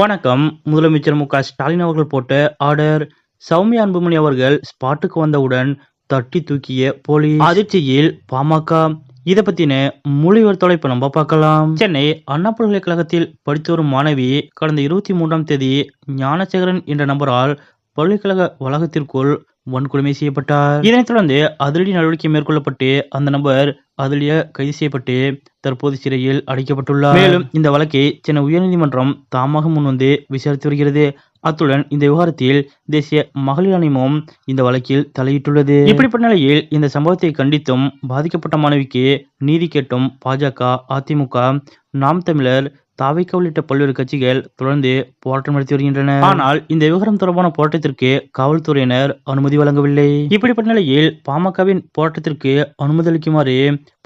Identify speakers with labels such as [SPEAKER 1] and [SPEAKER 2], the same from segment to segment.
[SPEAKER 1] வணக்கம். முதலமைச்சர் மு ஸ்டாலின் அவர்கள் போட்ட ஆர்டர். சௌமியா அன்புமணி அவர்கள் ஸ்பாட்டுக்கு வந்தவுடன் தட்டி தூக்கிய போலீஸ். அதிர்ச்சியில் பாமக. இதை பத்தின மொழிவர் தொலைப்பு நம்ம பார்க்கலாம். சென்னை அண்ணா பல்கலைக்கழகத்தில் படித்து வரும் மாணவி கடந்த இருபத்தி மூன்றாம் தேதி ஞானசேகரன் என்ற நபரால் பல்கலைக்கழக வளாகத்திற்குள் வன்கொடுமை செய்யப்பட்டார். இதனைத் தொடர்ந்து அதிரடி நடவடிக்கை மேற்கொள்ளப்பட்டு அந்த நபர் அதிலிய கைது செய்யப்பட்டு தற்போது சிறையில் அடைக்கப்பட்டுள்ளார். மேலும் இந்த வழக்கை சென்னை உயர்நீதிமன்றம் தாமாக முன்வந்து விசாரித்து வருகிறது. அத்துடன் இந்த விவகாரத்தில் தேசிய மகளிர் ஆணையமும் இந்த வழக்கில் தலையிட்டுள்ளது. இப்படிப்பட்ட நிலையில் இந்த சம்பவத்தை கண்டித்தும் பாதிக்கப்பட்ட மாணவிக்கு நீதி கேட்டும் பாஜக அதிமுக நாம் தமிழர் தாவிக்க உள்ளிட்ட பல்வேறு கட்சிகள் தொடர்ந்து போராட்டம் நடத்தி வருகின்றன. ஆனால் இந்த விவகாரம் தொடர்பான போராட்டத்திற்கு காவல்துறையினர் அனுமதி வழங்கவில்லை. இப்படிப்பட்ட நிலையில் பாமகவின் போராட்டத்திற்கு அனுமதி அளிக்குமாறு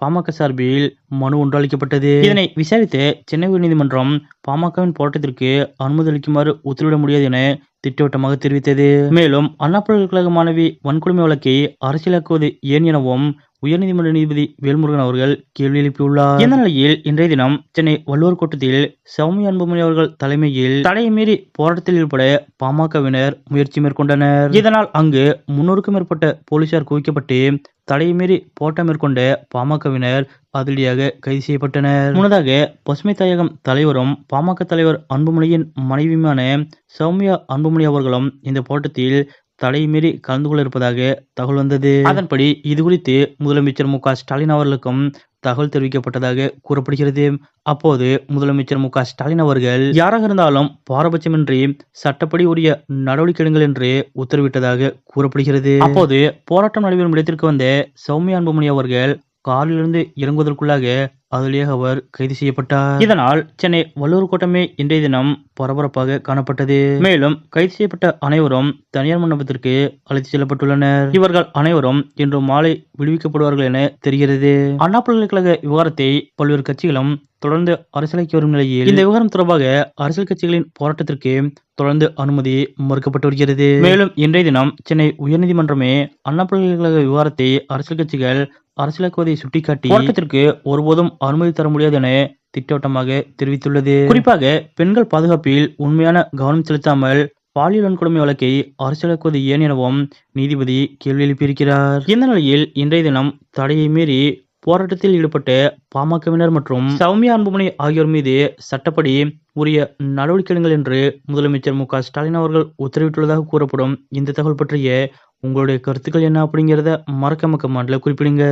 [SPEAKER 1] பாமக சார்பில் மனு ஒன்று அளிக்கப்பட்டது. இதனை விசாரித்த சென்னை உயர்நீதிமன்றம் பாமகவின் போராட்டத்திற்கு அனுமதி அளிக்குமாறு உத்தரவிட முடியாது என திட்டவட்டமாக தெரிவித்தது. மேலும் அண்ணா பல்கலைக்கழக மாணவி வன்கொடுமை வழக்கை அரசியலாக்குவது ஏன் எனவும் உயர்நீதிமன்ற நீதிபதி வேல்முருகன் அவர்கள் கேள்வி எழுப்பியுள்ளார். இந்த நிலையில் இன்றைய தினம் சென்னை வள்ளுவர் கோட்டத்தில் சௌமியா அன்புமணி அவர்கள் தலைமையில் தடையை மீறி போராட்டத்தில் ஈடுபட பாமகவினர் முயற்சி மேற்கொண்டனர். இதனால் அங்கு முன்னூறுக்கும் மேற்பட்ட போலீசார் குவிக்கப்பட்டு தடையை மீறி போராட்டம் மேற்கொண்ட பாமகவினர் அதிரடியாக கைது செய்யப்பட்டனர். முன்னதாக பசுமை தாயகம் தலைவரும் பாமக தலைவர் அன்புமணியின் மனைவியுமான சௌமியா அன்புமணி அவர்களும் இந்த போராட்டத்தில் தலைமீறி கலந்து கொள்ள இருப்பதாக தகவல் வந்தது. அதன்படி இது குறித்து முதலமைச்சர் மு ஸ்டாலின் அவர்களுக்கும் தகவல் தெரிவிக்கப்பட்டதாக கூறப்படுகிறது. அப்போது முதலமைச்சர் மு ஸ்டாலின் அவர்கள் யாராக இருந்தாலும் பாரபட்சமின்றி சட்டப்படி உரிய நடவடிக்கை எடுங்கள் என்று உத்தரவிட்டதாக கூறப்படுகிறது. அப்போது போராட்டம் நடைபெறும் இடத்திற்கு வந்த சௌமியா அன்புமணி அவர்கள் காரிலிருந்து இறங்குவதற்குள்ளாக அதிலேயே அவர் கைது செய்யப்பட்டார். இதனால் சென்னை வல்லூர் கோட்டமே இன்றைய தினம் பரபரப்பாக காணப்பட்டது. மேலும் கைது செய்யப்பட்ட அனைவரும் தனியார் மண்டபத்திற்கு அழைத்து செல்லப்பட்டுள்ளனர். இவர்கள் அனைவரும் இன்று மாலை விடுவிக்கப்படுவார்கள் என தெரிகிறது. அண்ணா பல்கலைக்கழக விவகாரத்தை பல்வேறு கட்சிகளும் தொடர்ந்து அரசியலாக்கி வரும் நிலையில் இந்த விவகாரம் தொடர்பாக அரசியல் கட்சிகளின் போராட்டத்திற்கு தொடர்ந்து அனுமதி மறுக்கப்பட்டு வருகிறது. மேலும் இன்றைய தினம் சென்னை உயர்நீதிமன்றமே அண்ணா பல்கலைக்கழக விவகாரத்தை அரசியல் கட்சிகள் அரசியலாக்குவதை சுட்டிக்காட்டி போராட்டத்திற்கு ஒருபோதும் அனுமதி தர முடியாது என திட்டவட்டமாக தெரிவித்துள்ளது. குறிப்பாக பெண்கள் பாதுகாப்பில் உண்மையான கவனம் செலுத்தாமல் பாலியல் வன்கொடுமை வழக்கை அரசியலாக்குவது ஏன் எனவும் நீதிபதி கேள்வி எழுப்பியிருக்கிறார். இந்த நிலையில் இன்றைய தினம் தடையை மீறி போராட்டத்தில் ஈடுபட்ட பாமகவினர் மற்றும் சௌமியா அன்புமணி ஆகியோர் மீது சட்டப்படி உரிய நடவடிக்கை எடுங்கள் என்று முதலமைச்சர் மு ஸ்டாலின் அவர்கள் உத்தரவிட்டுள்ளதாக கூறப்படும் இந்த தகவல் பற்றிய உங்களுடைய கருத்துக்கள் என்ன அப்படிங்கிறத மறக்காம மாண்டில் குறிப்பிடுங்க.